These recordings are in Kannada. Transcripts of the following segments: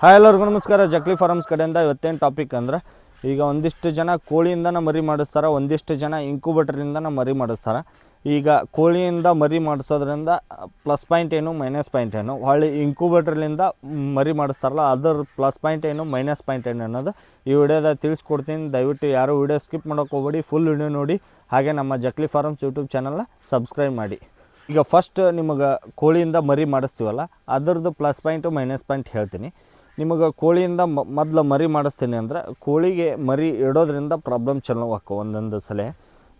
ಹಾಯ್ ಎಲ್ಲರಿಗೂ ನಮಸ್ಕಾರ. ಜಕ್ಲಿ ಫಾರ್ಮ್ಸ್ ಕಡೆಯಿಂದ ಇವತ್ತೇನು ಟಾಪಿಕ್ ಅಂದ್ರೆ, ಈಗ ಒಂದಿಷ್ಟು ಜನ ಕೋಳಿಯಿಂದನ ಮರಿ ಮಾಡಿಸ್ತಾರೆ, ಒಂದಿಷ್ಟು ಜನ ಇಂಕ್ಯುಬೇಟರಿಂದನ ಮರಿ ಮಾಡಿಸ್ತಾರೆ. ಈಗ ಕೋಳಿಯಿಂದ ಮರಿ ಮಾಡಿಸೋದ್ರಿಂದ ಪ್ಲಸ್ ಪಾಯಿಂಟ್ ಏನು ಮೈನಸ್ ಪಾಯಿಂಟ್ ಏನು? ಹೊಳ್ಳಿ ಇಂಕ್ಯುಬೇಟ್ರಲಿಂದ ಮರಿ ಮಾಡಿಸ್ತಾರಲ್ಲ, ಅದರ ಪ್ಲಸ್ ಪಾಯಿಂಟ್ ಏನು ಮೈನಸ್ ಪಾಯಿಂಟ್ ಏನು ಅನ್ನೋದು ಈ ವಿಡಿಯೋದಾಗ ತಿಳಿಸ್ಕೊಡ್ತೀನಿ. ದಯವಿಟ್ಟು ಯಾರು ವಿಡಿಯೋ ಸ್ಕಿಪ್ ಮಾಡೋಕೆ ಹೋಗ್ಬೇಡಿ ಫುಲ್ ವಿಡಿಯೋ ನೋಡಿ. ಹಾಗೆ ನಮ್ಮ ಜಕ್ಲಿ ಫಾರ್ಮ್ಸ್ ಯೂಟ್ಯೂಬ್ ಚಾನಲ್ನ ಸಬ್ಸ್ಕ್ರೈಬ್ ಮಾಡಿ. ಈಗ ಫಸ್ಟ್ ನಿಮಗೆ ಕೋಳಿಯಿಂದ ಮರಿ ಮಾಡಿಸ್ತೀವಲ್ಲ, ಅದರದ್ದು ಪ್ಲಸ್ ಪಾಯಿಂಟು ಮೈನಸ್ ಪಾಯಿಂಟ್ ಹೇಳ್ತೀನಿ. ನಿಮಗೆ ಕೋಳಿಯಿಂದ ಮೊದಲು ಮರಿ ಮಾಡಿಸ್ತೀನಿ ಅಂದ್ರೆ ಕೋಳಿಗೆ ಮರಿ ಇಡೋದ್ರಿಂದ ಪ್ರಾಬ್ಲಮ್ ಚಲೋ ಆಕ್ಕವು ಒಂದೊಂದು ಸಲ.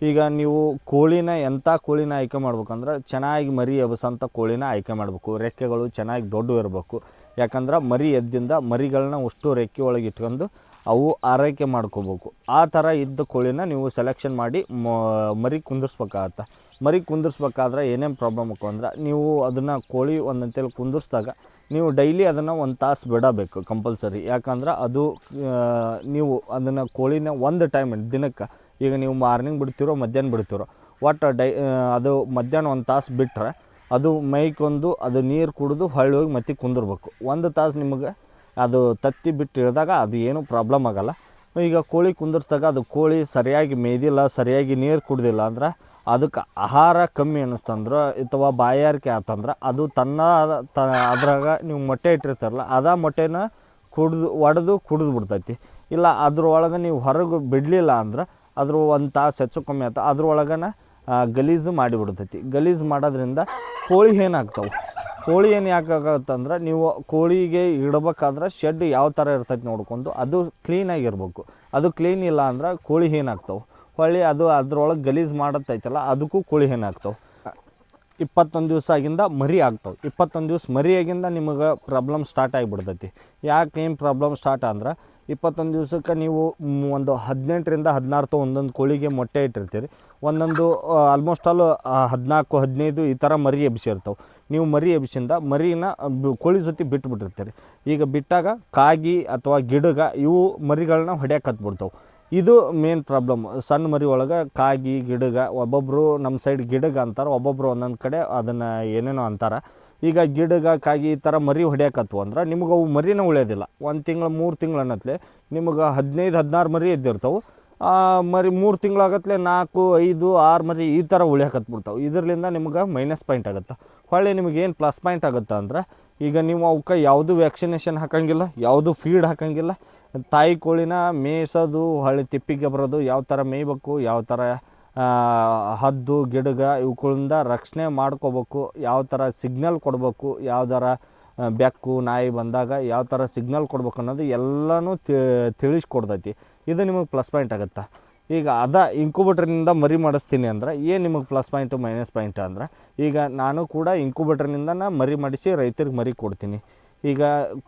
ಈಗ ನೀವು ಕೋಳಿನ ಎಂಥ ಕೋಳಿನ ಆಯ್ಕೆ ಮಾಡ್ಬೇಕಂದ್ರೆ ಚೆನ್ನಾಗಿ ಮರಿ ಎಬ್ಸಂಥ ಕೋಳಿನ ಆಯ್ಕೆ ಮಾಡಬೇಕು. ರೆಕ್ಕೆಗಳು ಚೆನ್ನಾಗಿ ದೊಡ್ಡ ಇರಬೇಕು. ಯಾಕಂದ್ರೆ ಮರಿ ಎದ್ದಿಂದ ಮರಿಗಳನ್ನ ಅಷ್ಟು ರೆಕ್ಕೆ ಒಳಗೆ ಇಟ್ಕೊಂಡು ಅವು ಆರೈಕೆ ಮಾಡ್ಕೋಬೇಕು. ಆ ಥರ ಇದ್ದ ಕೋಳಿನ ನೀವು ಸೆಲೆಕ್ಷನ್ ಮಾಡಿ ಮರಿ ಕುಂದಿರ್ಸ್ಬೇಕಾಗತ್ತೆ. ಮರಿ ಕುಂದಿರ್ಸ್ಬೇಕಾದ್ರೆ ಏನೇನು ಪ್ರಾಬ್ಲಮ್ ಹಾಕೋ ಅಂದ್ರೆ ನೀವು ಅದನ್ನು ಕೋಳಿ ಒಂದಂತೇಳಿ ಕುಂದಿರ್ಸಿದಾಗ ನೀವು ಡೈಲಿ ಅದನ್ನು ಒಂದು ತಾಸು ಬಿಡಬೇಕು ಕಂಪಲ್ಸರಿ ಯಾಕಂದ್ರೆ ಅದು ನೀವು ಅದನ್ನು ಕೋಳಿನ ಒಂದು ಟೈಮ್ ದಿನಕ್ಕೆ, ಈಗ ನೀವು ಮಾರ್ನಿಂಗ್ ಬಿಡ್ತಿರೋ, ಮಧ್ಯಾಹ್ನ ಬಿಡ್ತಿರೋ ಒಟ್ಟು ಡೈ ಅದು ಮಧ್ಯಾಹ್ನ ಒಂದು ತಾಸು ಬಿಟ್ಟರೆ ಅದು ಮೈಕೊಂದು ಅದು ನೀರು ಕುಡಿದು ಹೊಳ್ಳಿ ಹೋಗಿ ಮತ್ತೆ ಕುಂದಿರ್ಬೇಕು. ಒಂದು ತಾಸು ನಿಮಗೆ ಅದು ತತ್ತಿ ಬಿಟ್ಟು ಇಳಿದಾಗ ಅದು ಏನೂ ಪ್ರಾಬ್ಲಮ್ ಆಗಲ್ಲ. ಈಗ ಕೋಳಿ ಕುಂದಿರ್ತಾಗ ಅದು ಕೋಳಿ ಸರಿಯಾಗಿ ಮೇಯ್ದಿಲ್ಲ, ಸರಿಯಾಗಿ ನೀರು ಕುಡ್ದಿಲ್ಲ ಅಂದ್ರೆ ಅದಕ್ಕೆ ಆಹಾರ ಕಮ್ಮಿ ಅನ್ನಿಸ್ತಂದ್ರೆ ಅಥವಾ ಬಾಯಾರಿಕೆ ಆತಂದ್ರೆ ಅದು ತನ್ನ ತ ಅದ್ರಾಗ ನೀವು ಮೊಟ್ಟೆ ಇಟ್ಟಿರ್ತಾರಲ್ಲ, ಅದ ಮೊಟ್ಟೆನ ಕುಡ್ದು ಒಡೆದು ಕುಡಿದು ಬಿಡ್ತೈತಿ. ಇಲ್ಲ ಅದ್ರೊಳಗೆ ನೀವು ಹೊರಗೆ ಬಿಡಲಿಲ್ಲ ಅಂದ್ರೆ ಅದ್ರ ಒಂದು ತಾಸು ಹೆಚ್ಚು ಕಮ್ಮಿ ಆಯ್ತು ಅದ್ರೊಳಗನ ಗಲೀಜು ಮಾಡಿಬಿಡ್ತೈತಿ. ಗಲೀಜು ಮಾಡೋದ್ರಿಂದ ಕೋಳಿ ಏನಾಗ್ತಾವೆ? ಕೋಳಿ ಏನು ಯಾಕಾಗತ್ತಂದ್ರೆ ನೀವು ಕೋಳಿಗೆ ಇಡಬೇಕಾದ್ರೆ ಶೆಡ್ ಯಾವ ಥರ ಇರ್ತೈತೆ ನೋಡ್ಕೊಂಡು ಅದು ಕ್ಲೀನಾಗಿರ್ಬೇಕು ಅದು ಕ್ಲೀನ್ ಇಲ್ಲ ಅಂದ್ರೆ ಕೋಳಿ ಏನಾಗ್ತಾವೆ ಹೊಳ್ಳಿ ಅದು ಅದ್ರೊಳಗೆ ಗಲೀಜು ಮಾಡತ್ತೈತಲ್ಲ ಅದಕ್ಕೂ ಕೋಳಿ ಏನಾಗ್ತಾವೆ ಇಪ್ಪತ್ತೊಂದು ದಿವಸ ಆಗಿಂದ ಮರಿ ಆಗ್ತವೆ. ಇಪ್ಪತ್ತೊಂದು ದಿವಸ ಮರಿಯಾಗಿಂದ ನಿಮಗೆ ಪ್ರಾಬ್ಲಮ್ ಸ್ಟಾರ್ಟ್ ಆಗಿಬಿಡ್ತೈತಿ. ಯಾಕೆ ಏನು ಪ್ರಾಬ್ಲಮ್ ಸ್ಟಾರ್ಟ್ ಅಂದ್ರೆ, ಇಪ್ಪತ್ತೊಂದು ದಿವ್ಸಕ್ಕೆ ನೀವು ಒಂದು ಹದಿನೆಂಟರಿಂದ ಹದಿನಾರು ಒಂದೊಂದು ಕೋಳಿಗೆ ಮೊಟ್ಟೆ ಇಟ್ಟಿರ್ತೀರಿ. ಒಂದೊಂದು ಆಲ್ಮೋಸ್ಟ್ ಆಲ್ ಹದಿನಾಲ್ಕು, ಹದಿನೈದು ಈ ಥರ ಮರಿ ಎಬ್ಸಿರ್ತಾವೆ. ನೀವು ಮರಿ ಎಬ್ಸಿಂದ ಮರಿನ ಕೋಳಿ ಜೊತೆ ಬಿಟ್ಬಿಟ್ಟಿರ್ತೀರಿ. ಈಗ ಬಿಟ್ಟಾಗ ಕಾಗಿ ಅಥವಾ ಗಿಡಗ ಇವು ಮರಿಗಳನ್ನ ಹೊಡ್ಯಕ್ಕೆ ಹತ್ಬಿಡ್ತಾವೆ. ಇದು ಮೇನ್ ಪ್ರಾಬ್ಲಮ್ ಸಣ್ಣ ಮರಿ ಒಳಗೆ ಕಾಗಿ, ಗಿಡಗ ಒಬ್ಬೊಬ್ಬರು ನಮ್ಮ ಸೈಡ್ ಗಿಡಗ ಅಂತಾರೆ ಒಬ್ಬೊಬ್ಬರು ಒಂದೊಂದು ಕಡೆ ಅದನ್ನು ಏನೇನೋ ಅಂತಾರೆ. ಈಗ ಗಿಡಗ, ಕಾಗಿ ಈ ಥರ ಮರಿ ಹೊಡ್ಯಾಕತ್ವು ಅಂದ್ರೆ ನಿಮ್ಗೆ ಅವು ಮರಿನೇ ಉಳಿಯೋದಿಲ್ಲ. ಒಂದು ತಿಂಗಳು, ಮೂರು ತಿಂಗಳು ಅನ್ನತ್ಲೆ ನಿಮ್ಗೆ ಹದಿನೈದು, ಹದಿನಾರು ಮರಿ ಎದ್ದಿರ್ತಾವೆ. ಆ ಮರಿ ಮೂರು ತಿಂಗಳಾಗತ್ಲೆ ನಾಲ್ಕು, ಐದು, ಆರು ಮರಿ ಈ ಥರ ಉಳಿಯಾಕತ್ಬಿಡ್ತಾವೆ ಇದರಿಂದ ನಿಮ್ಗೆ ಮೈನಸ್ ಪಾಯಿಂಟ್ ಆಗುತ್ತೆ. ಹೊಳ್ಳಿ ನಿಮಗೆ ಏನು ಪ್ಲಸ್ ಪಾಯಿಂಟ್ ಆಗುತ್ತೆ ಅಂದ್ರೆ, ಈಗ ನೀವು ಅವಕ್ಕೆ ಯಾವುದು ವ್ಯಾಕ್ಸಿನೇಷನ್ ಹಾಕಂಗಿಲ್ಲ, ಯಾವುದು ಫೀಡ್ ಹಾಕಂಗಿಲ್ಲ, ತಾಯಿ ಕೋಳಿನ ಮೇಯಿಸೋದು, ಹೊಳ್ಳಿ ತಿಪ್ಪಿಗೆ ಬರೋದು, ಯಾವ ಥರ ಮೇಯ್ಬೇಕು, ಯಾವ ಥರ ಹದ್ದು, ಗಿಡಗ ಇವುಗಳಿಂದ ರಕ್ಷಣೆ ಮಾಡ್ಕೋಬೇಕು, ಯಾವ ಥರ ಸಿಗ್ನಲ್ ಕೊಡಬೇಕು, ಯಾವ ಥರ ಬೆಕ್ಕು, ನಾಯಿ ಬಂದಾಗ ಯಾವ ಥರ ಸಿಗ್ನಲ್ ಕೊಡ್ಬೇಕು ಅನ್ನೋದು ಎಲ್ಲನೂ ತಿಳಿಸ್ಕೊಡ್ತೈತಿ. ಇದು ನಿಮಗೆ ಪ್ಲಸ್ ಪಾಯಿಂಟ್ ಆಗುತ್ತೆ? ಈಗ ಅದ ಇಂಕ್ಯುಬೇಟ್ರ್ನಿಂದ ಮರಿ ಮಾಡಿಸ್ತೀನಿ ಅಂದ್ರೆ ಏನು ನಿಮಗೆ ಪ್ಲಸ್ ಪಾಯಿಂಟು ಮೈನಸ್ ಪಾಯಿಂಟ್ ಅಂದ್ರೆ? ಈಗ ನಾನು ಕೂಡ ಇಂಕ್ಯುಬೇಟ್ರ್ನಿಂದ ನಾ ಮರಿ ಮಾಡಿಸಿ ರೈತರಿಗೆ ಮರಿ ಕೊಡ್ತೀನಿ. ಈಗ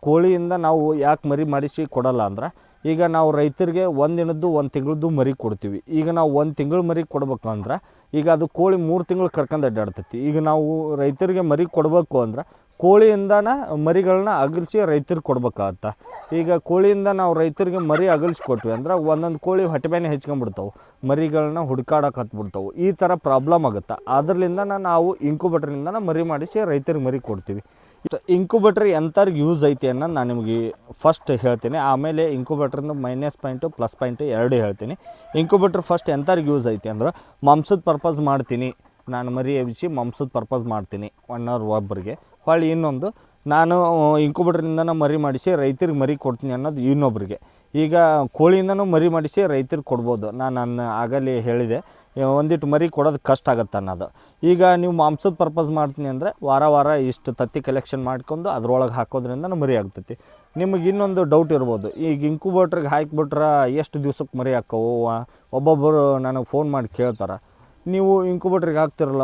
ಕೋಳಿಯಿಂದ ನಾವು ಯಾಕೆ ಮರಿ ಮಾಡಿಸಿ ಕೊಡಲ್ಲ ಅಂದ್ರೆ, ಈಗ ನಾವು ರೈತರಿಗೆ ಒಂದು ದಿನದ್ದು, ಒಂದು ತಿಂಗಳದ್ದು ಮರಿ ಕೊಡ್ತೀವಿ. ಈಗ ನಾವು ಒಂದು ತಿಂಗಳು ಮರಿ ಕೊಡ್ಬೇಕಂದ್ರೆ ಈಗ ಅದು ಕೋಳಿ ಮೂರು ತಿಂಗಳು ಕರ್ಕೊಂಡು ಅಡ್ಡಾಡ್ತೈತಿ. ಈಗ ನಾವು ರೈತರಿಗೆ ಮರಿ ಕೊಡಬೇಕು ಅಂದ್ರೆ ಕೋಳಿಯಿಂದನ ಮರಿಗಳನ್ನ ಅಗಲಿಸಿ ರೈತರಿಗೆ ಕೊಡ್ಬೇಕಾಗತ್ತೆ? ಈಗ ಕೋಳಿಯಿಂದ ನಾವು ರೈತರಿಗೆ ಮರಿ ಅಗಲಿಸಿ ಕೊಟ್ವಿ ಅಂದ್ರೆ ಒಂದೊಂದು ಕೋಳಿ ಹೊಟ್ಟೆ ಮೇಲೆ ಹೆಚ್ಕೊಂಡ್ಬಿಡ್ತಾವೆ. ಮರಿಗಳನ್ನ ಹುಡ್ಕಾಡಕ್ಕೆ ಹತ್ಬಿಡ್ತಾವೆ. ಈ ಥರ ಪ್ರಾಬ್ಲಮ್ ಆಗುತ್ತೆ? ಅದರಿಂದ ನಾವು ಇಂಕ್ಯುಬೇಟ್ರಿಂದ ಮರಿ ಮಾಡಿಸಿ ರೈತರಿಗೆ ಮರಿ ಕೊಡ್ತೀವಿ. ಇಷ್ಟು ಇಂಕ್ಯುಬೇಟ್ರ್ ಎಂಥವ್ರಿಗೆ ಯೂಸ್ ಐತಿ ಅನ್ನೋದು ನಾನು ನಿಮಗೆ ಫಸ್ಟ್ ಹೇಳ್ತೀನಿ. ಆಮೇಲೆ ಇಂಕ್ಯುಬೇಟ್ರಿಂದ ಮೈನಸ್ ಪಾಯಿಂಟು ಪ್ಲಸ್ ಪಾಯಿಂಟು ಎರಡು ಹೇಳ್ತೀನಿ. ಇಂಕ್ಯುಬೇಟ್ರ್ ಫಸ್ಟ್ ಎಂಥವ್ರಿಗೆ ಯೂಸ್ ಐತಿ ಅಂದ್ರೆ ಮಾಂಸದ ಪರ್ಪಸ್ ಮಾಡ್ತೀನಿ. ನಾನು ಮರಿ ಎಬ್ಬಿಸಿ ಮಾಂಸದ ಪರ್ಪಸ್ ಮಾಡ್ತೀನಿ ಒನ್ ಅವರ್ ಒಬ್ಬರಿಗೆ ಹೊಳ್ಳಿ ಇನ್ನೊಂದು. ನಾನು ಇಂಕುಬಿಟ್ರಿಂದನೂ ಮರಿ ಮಾಡಿಸಿ ರೈತರಿಗೆ ಮರಿ ಕೊಡ್ತೀನಿ ಅನ್ನೋದು ಇನ್ನೊಬ್ಬರಿಗೆ ಈಗ ಕೋಳಿಯಿಂದನೂ ಮರಿ ಮಾಡಿಸಿ ರೈತರಿಗೆ ಕೊಡ್ಬೋದು. ನಾನು ನನ್ನ ಆಗಲೇ ಹೇಳಿದೆ. ಒಂದಿಟ್ಟು ಮರಿ ಕೊಡೋದು ಕಷ್ಟ ಆಗುತ್ತೆ ಅನ್ನೋದು. ಈಗ ನೀವು ಮಾಂಸದ ಪರ್ಪಸ್ ಮಾಡ್ತೀನಿ ಅಂದರೆ ವಾರ ವಾರ ಇಷ್ಟು ತತ್ತಿ ಕಲೆಕ್ಷನ್ ಮಾಡ್ಕೊಂಡು ಅದರೊಳಗೆ ಹಾಕೋದ್ರಿಂದ ಮರಿ ಆಗ್ತೈತಿ. ನಿಮಗೆ ಇನ್ನೊಂದು ಡೌಟ್ ಇರ್ಬೋದು. ಈಗ ಇಂಕುಬೇಟ್ರಿಗೆ ಹಾಕಿಬಿಟ್ರೆ ಎಷ್ಟು ದಿವ್ಸಕ್ಕೆ ಮರಿ ಹಾಕವು? ಒಬ್ಬೊಬ್ಬರು ನನಗೆ ಫೋನ್ ಮಾಡಿ ಕೇಳ್ತಾರೆ. ನೀವು ಇಂಕ್ಯುಬೇಟ್ರಿಗೆ ಹಾಕ್ತಿರಲ್ಲ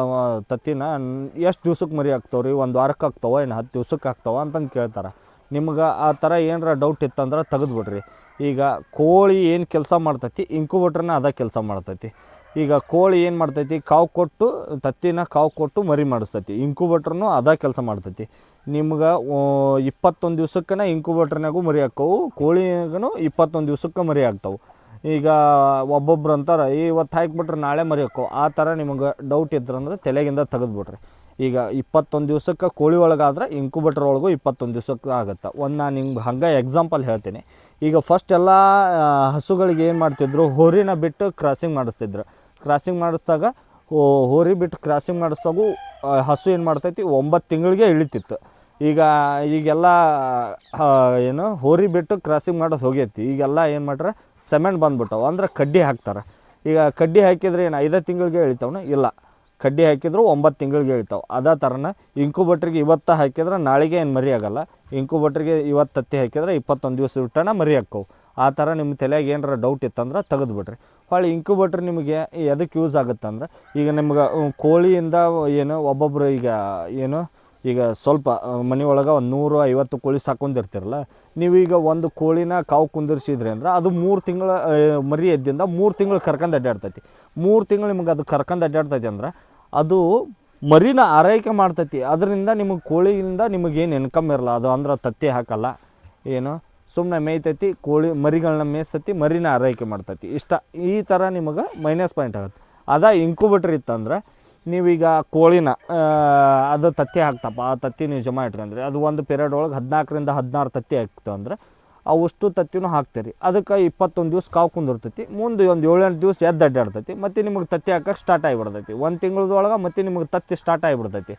ತತ್ತಿನ, ಎಷ್ಟು ದಿವ್ಸಕ್ಕೆ ಮರಿ ಹಾಕ್ತಾವ್ರಿ? ಒಂದು ವಾರಕ್ಕೆ ಹಾಕ್ತಾವ ಏನು ಹತ್ತು ದಿವ್ಸಕ್ಕೆ ಹಾಕ್ತಾವ ಅಂತಂದು ಕೇಳ್ತಾರೆ. ನಿಮ್ಗೆ ಆ ಥರ ಏನರ ಡೌಟ್ ಇತ್ತಂದ್ರೆ ತೆಗೆದುಬಿಡ್ರಿ. ಈಗ ಕೋಳಿ ಏನು ಕೆಲಸ ಮಾಡ್ತೈತಿ ಇಂಕ್ಯುಬೇಟ್ರನ್ನ ಅದ ಕೆಲಸ ಮಾಡ್ತೈತಿ. ಈಗ ಕೋಳಿ ಏನು ಮಾಡ್ತೈತಿ, ಕಾವು ಕೊಟ್ಟು, ತತ್ತಿನ ಕಾವು ಕೊಟ್ಟು ಮರಿ ಮಾಡಿಸ್ತೈತಿ. ಇಂಕ್ಯುಬೇಟ್ರನ್ನು ಅದ ಕೆಲಸ ಮಾಡ್ತೈತಿ. ನಿಮ್ಗೆ ಇಪ್ಪತ್ತೊಂದು ದಿವ್ಸಕ್ಕನ ಇಂಕುಬೇಟ್ರನಾಗೂ ಮರಿ ಹಾಕವು ಕೋಳಿಗೂ ಇಪ್ಪತ್ತೊಂದು ದಿವ್ಸಕ್ಕೆ ಮರಿ ಆಗ್ತಾವೆ ಈಗ ಒಬ್ಬೊಬ್ರು ಅಂತಾರೆ ಇವತ್ತು ಹಾಕಿಬಿಟ್ರೆ ನಾಳೆ ಮರಿಯಕ್ಕೋ. ಆ ಥರ ನಿಮಗೆ ಡೌಟ್ ಇದ್ರಂದ್ರೆ ತಲೆಗಿಂದ ತೆಗೆದ್ಬಿಟ್ರಿ ಈಗ ಇಪ್ಪತ್ತೊಂದು ದಿವ್ಸಕ್ಕೆ ಕೋಳಿ ಒಳಗಾದ್ರೆ ಇಂಕ್ಯುಬೇಟರ್ ಒಳಗೂ ಇಪ್ಪತ್ತೊಂದು ದಿವ್ಸಕ್ಕೆ ಆಗುತ್ತೆ. ಒಂದು ನಾನು ನಿಮ್ಗೆ ಹಂಗೆ ಎಕ್ಸಾಂಪಲ್ ಹೇಳ್ತೀನಿ. ಈಗ ಫಸ್ಟ್ ಎಲ್ಲ ಹಸುಗಳಿಗೆ ಏನು ಮಾಡ್ತಿದ್ರು, ಹೋರಿನ ಬಿಟ್ಟು ಕ್ರಾಸಿಂಗ್ ಮಾಡಿಸ್ತಿದ್ರು. ಕ್ರಾಸಿಂಗ್ ಮಾಡಿಸಿದಾಗ ಹೋರಿ ಬಿಟ್ಟು ಕ್ರಾಸಿಂಗ್ ಮಾಡಿಸ್ದಾಗೂ ಹಸು ಏನು ಮಾಡ್ತೈತಿ, ಒಂಬತ್ತು ತಿಂಗಳಿಗೆ ಇಳಿತಿತ್ತು. ಈಗ, ಈಗೆಲ್ಲ ಏನು, ಹೋರಿ ಬಿಟ್ಟು ಕ್ರಾಸಿಂಗ್ ಮಾಡೋದು ಹೋಗೈತಿ. ಈಗೆಲ್ಲ ಏನು ಮಾಡ್ರೆ ಸೆಮೆಂಟ್ ಬಂದ್ಬಿಟ್ಟವು. ಅಂದ್ರೆ ಕಡ್ಡಿ ಹಾಕ್ತಾರೆ. ಈಗ ಕಡ್ಡಿ ಹಾಕಿದ್ರೆ ಏನು ಐದೇ ತಿಂಗಳಿಗೆ ಇಳಿತಾವನ ಇಲ್ಲ. ಕಡ್ಡಿ ಹಾಕಿದ್ರು ಒಂಬತ್ತು ತಿಂಗಳಿಗೆ ಇಳಿತಾವೆ ಅದೇ ಥರನ ಇಂಕುಬಟ್ರಿಗೆ ಇವತ್ತು ಹಾಕಿದ್ರೆ ನಾಳೆಗೆ ಏನು ಮರಿ ಆಗಲ್ಲ. ಇಂಕುಬಟ್ರಿಗೆ ಇವತ್ತು ತತ್ತಿ ಹಾಕಿದ್ರೆ ಇಪ್ಪತ್ತೊಂದು ದಿವಸ ಬಿಟ್ಟನ ಮರಿ ಹಾಕ್ಕವು. ಆ ಥರ ನಿಮ್ಮ ತಲೆಯಾಗ ಏನಾರ ಡೌಟ್ ಇತ್ತಂದ್ರೆ ತೆಗೆದುಬಿಟ್ರಿ. ಹೊಳ್ಳಿ ಇಂಕ್ಯುಬೇಟ್ರ್ ನಿಮಗೆ ಎದಕ್ಕೆ ಯೂಸ್ ಆಗುತ್ತೆ ಅಂದ್ರೆ ಈಗ ನಿಮ್ಗೆ ಕೋಳಿಯಿಂದ ಏನು ಒಬ್ಬೊಬ್ಬರು ಈಗ, ಏನು ಈಗ ಸ್ವಲ್ಪ ಮನೆ ಒಳಗೆ ಒಂದು ನೂರು ಐವತ್ತು ಕೋಳಿ ಸಾಕೊಂಡಿರ್ತಿರಲ್ಲ, ನೀವೀಗ ಒಂದು ಕೋಳಿನ ಕಾವು ಕುಂದಿರ್ಸಿದ್ರಿ ಅಂದ್ರೆ ಅದು ಮೂರು ತಿಂಗಳ ಮರಿ ಎದ್ದಿಂದ ಮೂರು ತಿಂಗಳು ಕರ್ಕೊಂಡು ಅಡ್ಡಾಡ್ತೈತಿ ಮೂರು ತಿಂಗಳು ನಿಮ್ಗೆ ಅದು ಕರ್ಕೊಂಡು ಅಡ್ಡಾಡ್ತೈತಿ ಅಂದ್ರೆ ಅದು ಮರಿನ ಆರೈಕೆ ಮಾಡ್ತೈತಿ. ಅದರಿಂದ ನಿಮಗೆ ಕೋಳಿಯಿಂದ ನಿಮಗೇನು ಇನ್ಕಮ್ ಇರಲ್ಲ ಅದು ಅಂದ್ರೆ ತತ್ತಿ ಹಾಕಲ್ಲ, ಏನು? ಸುಮ್ಮನೆ ಮೇಯ್ತೈತಿ, ಕೋಳಿ ಮರಿಗಳನ್ನ ಮೇಯಿಸ್ತತಿ, ಮರಿನ ಆರೈಕೆ ಮಾಡ್ತೈತಿ. ಇಷ್ಟ, ಈ ಥರ ನಿಮಗೆ ಮೈನಸ್ ಪಾಯಿಂಟ್ ಆಗುತ್ತೆ. ಅದ ಇಂಕ್ಯುಬೇಟರ್ ಇತ್ತಂದ್ರೆ ನೀವೀಗ ಕೋಳಿನ ಅದು ತತ್ತಿ ಹಾಕ್ತಪ್ಪ, ಆ ತತ್ತಿ ನೀವು ಜಮಾ ಇಟ್ಕೊಂಡ್ರಿ. ಅದು ಒಂದು ಪೀರಿಯಡ್ ಒಳಗೆ ಹದಿನಾಲ್ಕರಿಂದ ಹದಿನಾರು ತತ್ತಿ ಹಾಕ್ತು ಅಂದ್ರೆ ಅವಷ್ಟು ತತ್ತಿನೂ ಹಾಕ್ತೀರಿ. ಅದಕ್ಕೆ ಇಪ್ಪತ್ತೊಂದು ದಿವ್ಸ ಕಾವು ಕುಂದಿರ್ತೈತಿ, ಮುಂದೆ ಒಂದು ಏಳೆಂಟು ದಿವ್ಸ ಎದ್ದು ಅಡ್ಡಾಡ್ತೈತಿ ಮತ್ತು ನಿಮಗೆ ತತ್ತಿ ಹಾಕಕ್ಕೆ ಸ್ಟಾರ್ಟ್ ಆಗಿಬಿಡ್ತೈತಿ. ಒಂದು ತಿಂಗಳದೊಳಗೆ ಮತ್ತೆ ನಿಮಗೆ ತತ್ತಿ ಸ್ಟಾರ್ಟ್ ಆಗಿಬಿಡ್ತೈತಿ.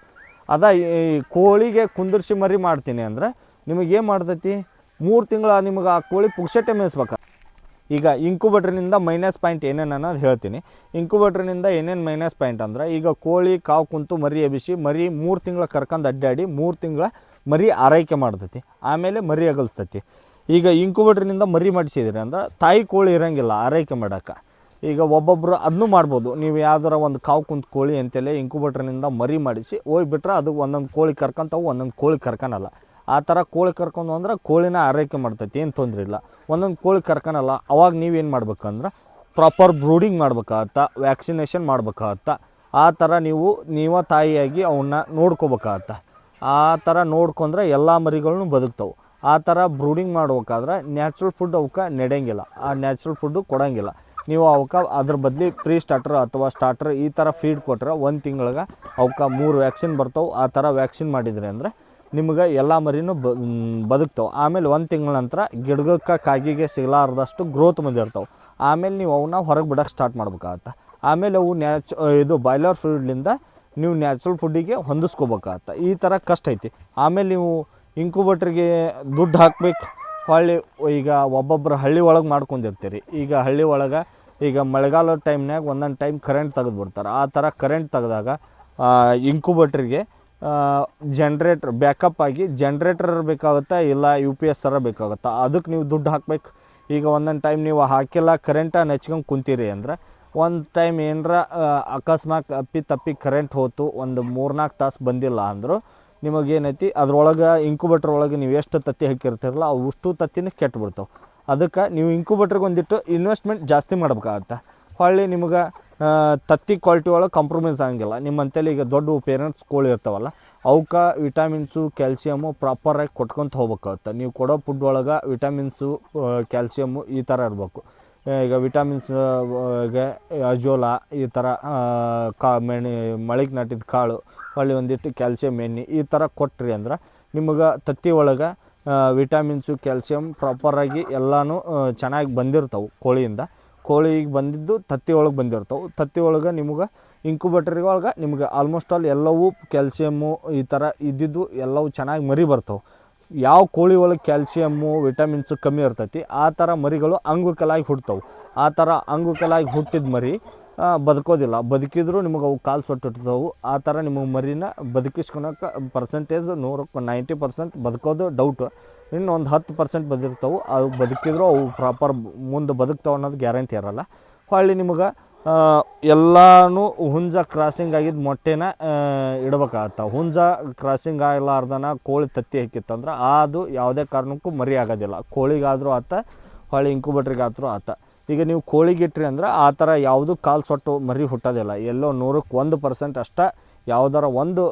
ಅದ ಈ ಕೋಳಿಗೆ ಕುಂದಿರ್ಸಿ ಮರಿ ಮಾಡ್ತೀನಿ ಅಂದ್ರೆ ನಿಮಗೆ ಏನು ಮಾಡ್ತೈತಿ? ಮೂರು ತಿಂಗಳ ನಿಮಗೆ ಆ ಕೋಳಿ ಪುಗ್ಸೆಟ್ಟೆ ಮೇಯಿಸ್ಬೇಕು. ಈಗ ಇಂಕ್ಯುಬೇಟ್ರ್ನಿಂದ ಮೈನಸ್ ಪಾಯಿಂಟ್ ಏನೇನು ಅನ್ನೋದು ಹೇಳ್ತೀನಿ. ಇಂಕ್ಯುಬೇಟ್ರ್ನಿಂದ ಏನೇನು ಮೈನಸ್ ಪಾಯಿಂಟ್ ಅಂದ್ರೆ, ಈಗ ಕೋಳಿ, ಕಾವು ಕುಂತು ಮರಿ ಎಬಿಸಿ ಮರಿ ಮೂರು ತಿಂಗಳ ಕರ್ಕೊಂಡು ಅಡ್ಡಾಡಿ, ಮೂರು ತಿಂಗಳ ಮರಿ ಆರೈಕೆ ಮಾಡ್ತೈತಿ. ಆಮೇಲೆ ಮರಿ ಅಗಲಿಸ್ತೈತಿ. ಈಗ ಇಂಕ್ಯುಬೇಟ್ರ್ನಿಂದ ಮರಿ ಮಾಡಿಸಿದ್ರೆ ಅಂದ್ರೆ, ತಾಯಿ ಕೋಳಿ ಇರಂಗಿಲ್ಲ ಆರೈಕೆ ಮಾಡೋಕ್ಕೆ ಈಗ ಒಬ್ಬೊಬ್ಬರು ಅದನ್ನೂ ಮಾಡ್ಬೋದು. ನೀವು ಯಾವ್ದಾರ ಒಂದು ಕಾವು ಕುಂತ ಕೋಳಿ ಅಂತೇಳಿ ಇಂಕ್ಯುಬೇಟ್ರ್ನಿಂದ ಮರಿ ಮಾಡಿಸಿ, ಹೋಗ್ಬಿಟ್ರೆ ಅದು ಒಂದೊಂದು ಕೋಳಿ ಕರ್ಕೊಂತಾವು, ಒಂದೊಂದು ಕೋಳಿ ಕರ್ಕೊಳಲ್ಲ ಆ ಥರ ಕೋಳಿ ಕರ್ಕೊಂಡು ಅಂದ್ರೆ ಕೋಳಿನ ಆರೈಕೆ ಮಾಡ್ತೈತಿ, ಏನು ತೊಂದರೆ ಇಲ್ಲ. ಒಂದೊಂದು ಕೋಳಿ ಕರ್ಕೊಳಲ್ಲ ಅವಾಗ ನೀವೇನು ಮಾಡ್ಬೇಕಂದ್ರೆ ಪ್ರಾಪರ್ ಬ್ರೂಡಿಂಗ್ ಮಾಡ್ಬೇಕಾಗತ್ತ ವ್ಯಾಕ್ಸಿನೇಷನ್ ಮಾಡ್ಬೇಕಾಗತ್ತ, ಆ ಥರ ನೀವು, ನೀವ ತಾಯಿಯಾಗಿ ಅವನ್ನ ನೋಡ್ಕೋಬೇಕಾಗತ್ತ. ಆ ಥರ ನೋಡ್ಕೊಂಡ್ರೆ ಎಲ್ಲ ಮರಿಗಳನ್ನೂ ಬದುಕ್ತಾವೆ. ಆ ಥರ ಬ್ರೂಡಿಂಗ್ ಮಾಡ್ಬೇಕಾದ್ರೆ ನ್ಯಾಚುರಲ್ ಫುಡ್ ಅವಕ್ಕೆ ನಡೆಯಂಗಿಲ್ಲ ಆ ನ್ಯಾಚುರಲ್ ಫುಡ್ಡು ಕೊಡೋಂಗಿಲ್ಲ. ನೀವು ಅವಕ್ಕೆ ಅದ್ರ ಬದಲಿ ಪ್ರೀ ಸ್ಟಾರ್ಟರ್ ಅಥವಾ ಸ್ಟಾರ್ಟರ್ ಈ ಥರ ಫೀಡ್ ಕೊಟ್ರೆ ಒಂದು ತಿಂಗಳಿಗೆ ಅವಕ್ಕೆ ಮೂರು ವ್ಯಾಕ್ಸಿನ್ ಬರ್ತಾವೆ. ಆ ಥರ ವ್ಯಾಕ್ಸಿನ್ ಮಾಡಿದ್ರಿ ಅಂದರೆ ನಿಮ್ಗೆ ಎಲ್ಲ ಮರಿನೂ ಬ ಬದುಕ್ತಾವೆ. ಆಮೇಲೆ ಒಂದು ತಿಂಗಳ ನಂತರ ಗಿಡಗಕ್ಕೆ ಕಾಗಿಗೆ ಸಿಗಲಾರ್ದಷ್ಟು ಗ್ರೋತ್ ಬಂದಿರ್ತಾವೆ ಆಮೇಲೆ ನೀವು ಅವನ್ನ ಹೊರಗೆ ಬಿಡೋಕ್ಕೆ ಸ್ಟಾರ್ಟ್ ಮಾಡ್ಬೇಕಾಗತ್ತೆ. ಆಮೇಲೆ ಅವು ನ್ಯಾಚು ಇದು ಬಾಯ್ಲರ್ ಫುಡ್ಲಿಂದ ನೀವು ನ್ಯಾಚುರಲ್ ಫುಡ್ಡಿಗೆ ಹೊಂದಿಸ್ಕೋಬೇಕಾಗತ್ತೆ. ಈ ಥರ ಕಷ್ಟ ಐತಿ. ಆಮೇಲೆ ನೀವು ಇಂಕ್ಯುಬೇಟ್ರಿಗೆ ದುಡ್ಡು ಹಾಕ್ಬೇಕು, ಹೊಳ್ಳಿ, ಈಗ ಒಬ್ಬೊಬ್ಬರು ಹಳ್ಳಿ ಒಳಗೆ ಮಾಡ್ಕೊಂಡಿರ್ತೀರಿ. ಈಗ ಹಳ್ಳಿ ಒಳಗೆ ಈಗ ಮಳೆಗಾಲದ ಟೈಮ್ನಾಗ ಒಂದೊಂದು ಟೈಮ್ ಕರೆಂಟ್ ತೆಗೆದುಬಿಡ್ತಾರೆ ಆ ಥರ ಕರೆಂಟ್ ತೆಗೆದಾಗ ಇಂಕ್ಯುಬೇಟ್ರಿಗೆ ಜನ್ರೇಟ್ರ್ ಬ್ಯಾಕಪ್ ಆಗಿ ಜನ್ರೇಟರ್ ಬೇಕಾಗುತ್ತಾ ಇಲ್ಲ ಯು ಪಿ ಎಸ್ ಸರ ಬೇಕಾಗುತ್ತಾ? ಅದಕ್ಕೆ ನೀವು ದುಡ್ಡು ಹಾಕ್ಬೇಕು. ಈಗ ಒಂದೊಂದು ಟೈಮ್ ನೀವು ಹಾಕಿಲ್ಲ ಕರೆಂಟನ್ನು ಹೆಚ್ಕೊಂಡು ಕುಂತೀರಿ ಅಂದ್ರೆ ಒಂದು ಟೈಮ್ ಏನರ ಅಕಸ್ಮಾತ್ ಅಪ್ಪಿ ತಪ್ಪಿ ಕರೆಂಟ್ ಹೋತು, ಒಂದು ಮೂರ್ನಾಲ್ಕು ತಾಸು ಬಂದಿಲ್ಲ ಅಂದರು ನಿಮಗೇನೈತಿ ಅದ್ರೊಳಗೆ ಇಂಕ್ಯುಬೇಟ್ರ್ ಒಳಗೆ ನೀವು ಎಷ್ಟು ತತ್ತಿ ಹಾಕಿರ್ತೀರಲ್ಲ ಅವು ಅಷ್ಟು ತತ್ತಿನ ಕೆಟ್ಟು ಬಿಡ್ತಾವೆ ಅದಕ್ಕೆ ನೀವು ಇಂಕ್ಯುಬೇಟ್ರಿಗೆ ಒಂದಿಟ್ಟು ಇನ್ವೆಸ್ಟ್ಮೆಂಟ್ ಜಾಸ್ತಿ ಮಾಡ್ಬೇಕಾಗತ್ತೆ? ಹೊಳ್ಳಿ ನಿಮ್ಗೆ ತತ್ತಿ ಕ್ವಾಲಿಟಿ ಒಳಗೆ ಕಾಂಪ್ರಮೈಸ್ ಆಗಂಗಿಲ್ಲ. ನಿಮ್ಮಂತೇಳಿ ಈಗ ದೊಡ್ಡ ಪೇರೆಂಟ್ಸ್ ಕೋಳಿ ಇರ್ತಾವಲ್ಲ, ಅವಕ್ಕೆ ವಿಟಾಮಿನ್ಸು ಕ್ಯಾಲ್ಸಿಯಮು ಪ್ರಾಪರಾಗಿ ಕೊಟ್ಕೊಂತ ಹೋಗ್ಬೇಕಾಗುತ್ತೆ. ನೀವು ಕೊಡೋ ಫುಡ್ ಒಳಗೆ ವಿಟಮಿನ್ಸು ಕ್ಯಾಲ್ಸಿಯಮ್ಮು ಈ ಥರ ಇರಬೇಕು. ಈಗ ವಿಟಮಿನ್ಸ್ ಅಜೋಲಾ ಈ ಥರ ಕಾ, ಮೆಣಿ, ಮಳೆಗೆ ನಾಟಿದ ಕಾಳು, ಹೊಳ್ಳಿ ಒಂದಿಟ್ಟು ಕ್ಯಾಲ್ಸಿಯಂ ಎಣ್ಣೆ ಈ ಥರ ಕೊಟ್ರಿ ಅಂದ್ರೆ ನಿಮಗೆ ತತ್ತಿ ಒಳಗೆ ವಿಟಮಿನ್ಸು ಕ್ಯಾಲ್ಸಿಯಂ ಪ್ರಾಪರಾಗಿ ಎಲ್ಲನೂ ಚೆನ್ನಾಗಿ ಬಂದಿರ್ತಾವೆ ಕೋಳಿಯಿಂದ. ಕೋಳಿಗೆ ಬಂದಿದ್ದು ತತ್ತಿ ಒಳಗೆ ಬಂದಿರ್ತಾವೆ. ತತ್ತಿ ಒಳಗೆ ನಿಮ್ಗೆ ಇಂಕ್ಯುಬೇಟರ್ ಒಳಗೆ ನಿಮ್ಗೆ ಆಲ್ಮೋಸ್ಟ್ ಆಲ್ ಎಲ್ಲವೂ ಕ್ಯಾಲ್ಸಿಯಮ್ಮು ಈ ಥರ ಇದ್ದಿದ್ದು ಎಲ್ಲವೂ ಚೆನ್ನಾಗಿ ಮರಿ ಬರ್ತವೆ. ಯಾವ ಕೋಳಿ ಒಳಗೆ ಕ್ಯಾಲ್ಸಿಯಮ್ಮು ವಿಟಮಿನ್ಸು ಕಮ್ಮಿ ಇರ್ತೈತಿ, ಆ ಥರ ಮರಿಗಳು ಅಂಗುಕಲಾಗಿ ಹುಡ್ತಾವೆ ಆ ಥರ ಅಂಗುಕಲಾಗಿ ಹುಟ್ಟಿದ ಮರಿ ಬದುಕೋದಿಲ್ಲ. ಬದುಕಿದ್ರು ನಿಮಗೆ ಅವು ಕಾಲು ಸೊಟ್ಟಿರ್ತಾವೆ ಆ ಥರ ನಿಮಗೆ ಮರಿನ ಬದುಕಿಸ್ಕೊಳಕ್ಕೆ ಪರ್ಸೆಂಟೇಜ್ ನೂರಕ್ಕೆ ನೈಂಟಿ ಪರ್ಸೆಂಟ್ ಬದುಕೋದು ಡೌಟ್ ಇನ್ನು ಒಂದು ಹತ್ತು ಪರ್ಸೆಂಟ್ ಬದುಕ್ತಾವೆ ಅವು ಬದುಕಿದ್ರು ಅವು ಪ್ರಾಪರ್ ಮುಂದೆ ಬದುಕ್ತಾವೆ ಅನ್ನೋದು ಗ್ಯಾರಂಟಿ ಇರಲ್ಲ. ಹೊಳ್ಳಿ ನಿಮಗೆ ಎಲ್ಲಾನು ಹುಂಜ ಕ್ರಾಸಿಂಗ್ ಆಗಿದ್ದ ಮೊಟ್ಟೆನ ಇಡ್ಬೇಕಾಗತ್ತೆ ಹುಂಜ ಕ್ರಾಸಿಂಗ್ ಆಗಲಾರ್ದನ ಕೋಳಿ ತತ್ತಿ ಹಾಕಿತ್ತಂದ್ರೆ ಅದು ಯಾವುದೇ ಕಾರಣಕ್ಕೂ ಮರಿ ಆಗೋದಿಲ್ಲ. ಕೋಳಿಗಾದರೂ ಆತ, ಹೊಳ್ಳಿ ಇಂಕ್ಯುಬೇಟ್ರಿಗಾದ್ರೂ ಆತ. ಈಗ ನೀವು ಕೋಳಿಗೆ ಇಟ್ರಿ ಅಂದ್ರೆ ಆ ಥರ ಯಾವುದು ಕಾಲು ಸೊಟ್ಟು ಮರಿ ಹುಟ್ಟೋದಿಲ್ಲ. ಎಲ್ಲೋ ನೂರಕ್ಕೆ ಒಂದು ಪರ್ಸೆಂಟ್ ಅಷ್ಟೇ ಯಾವ್ದಾರ ಒಂದು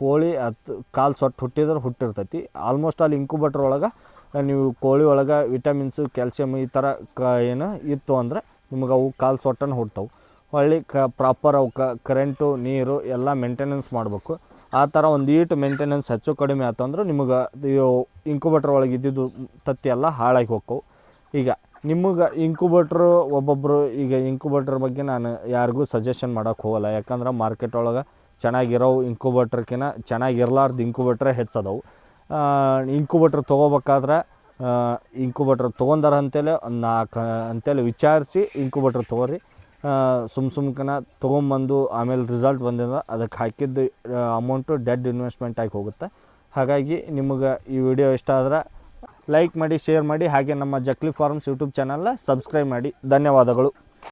ಕೋಳಿ ಅತ್, ಕಾಲು ಸೊಟ್ಟು ಹುಟ್ಟಿದ್ರೆ ಹುಟ್ಟಿರ್ತೈತಿ. ಆಲ್ಮೋಸ್ಟ್ ಅಲ್ಲಿ ಇಂಕ್ಯುಬೇಟರ್ ಒಳಗೆ ನೀವು ಕೋಳಿ ಒಳಗೆ ವಿಟಮಿನ್ಸು ಕ್ಯಾಲ್ಸಿಯಮ್ ಈ ಥರ ಕ, ಏನು ಇತ್ತು ಅಂದ್ರೆ ನಿಮ್ಗೆ ಅವು ಕಾಲು ಸೊಟ್ಟನ್ನು ಹುಡ್ತವೆ. ಹೊಳ್ಳಿ ಕ ಪ್ರಾಪರ್ ಅವಕ್ಕೆ ಕರೆಂಟು ನೀರು ಎಲ್ಲ ಮೇಂಟೆನೆನ್ಸ್ ಮಾಡಬೇಕು. ಆ ಥರ ಒಂದು ಈಟು ಮೇಂಟೆನೆನ್ಸ್ ಹೆಚ್ಚು ಕಡಿಮೆ ಆಯ್ತು ಅಂದ್ರೆ ನಿಮಗೆ ಇಂಕ್ಯುಬೇಟ್ರ್ ಒಳಗೆ ಇದ್ದಿದ್ದು ತತ್ತಿ ಎಲ್ಲ ಹಾಳಾಗಿ ಹೋಕ್ಕವು ಈಗ ನಿಮಗೆ ಇಂಕ್ಯುಬೇಟ್ರು ಒಬ್ಬೊಬ್ಬರು ಈಗ ಇಂಕ್ಯುಬೇಟ್ರ್ ಬಗ್ಗೆ ನಾನು ಯಾರಿಗೂ ಸಜೆಷನ್ ಮಾಡೋಕ್ಕೆ ಹೋಗಲ್ಲ. ಯಾಕಂದ್ರೆ ಮಾರ್ಕೆಟ್ ಒಳಗೆ ಚೆನ್ನಾಗಿರೋ ಇಂಕ್ಯುಬೇಟ್ರ್ಕಿನ ಚೆನ್ನಾಗಿರ್ಲಾರ್ದು ಇಂಕ್ಯುಬೇಟ್ರೇ ಹೆಚ್ಚದವು. ಇಂಕ್ಯುಬೇಟ್ರ್ ತೊಗೋಬೇಕಾದ್ರೆ ಇಂಕ್ಯುಬೇಟ್ರ್ ತೊಗೊಂಡಾರ ಅಂತೇಳಿ ನಾಲ್ಕು ಅಂತೇಳಿ ವಿಚಾರಿಸಿ ಇಂಕ್ಯುಬೇಟ್ರ್ ತೊಗೋರಿ. ಸುಮ್ ಸುಮ್ಕನ ತೊಗೊಂಬಂದು ಆಮೇಲೆ ರಿಸಲ್ಟ್ ಬಂದಿದ್ರೆ ಅದಕ್ಕೆ ಹಾಕಿದ್ದು ಅಮೌಂಟು ಡೆಡ್ ಇನ್ವೆಸ್ಟ್ಮೆಂಟ್ ಆಗಿ ಹೋಗುತ್ತೆ. ಹಾಗಾಗಿ ನಿಮಗೆ ಈ ವಿಡಿಯೋ ಇಷ್ಟ ಆದ್ರೆ ಲೈಕ್ ಮಾಡಿ ಶೇರ್ ಮಾಡಿ, ಹಾಗೆ ನಮ್ಮ ಜಕ್ಲಿ ಫಾರ್ಮ್ಸ್ ಯೂಟ್ಯೂಬ್ ಚಾನಲ್ನ ಸಬ್ಸ್ಕ್ರೈಬ್ ಮಾಡಿ. ಧನ್ಯವಾದಗಳು.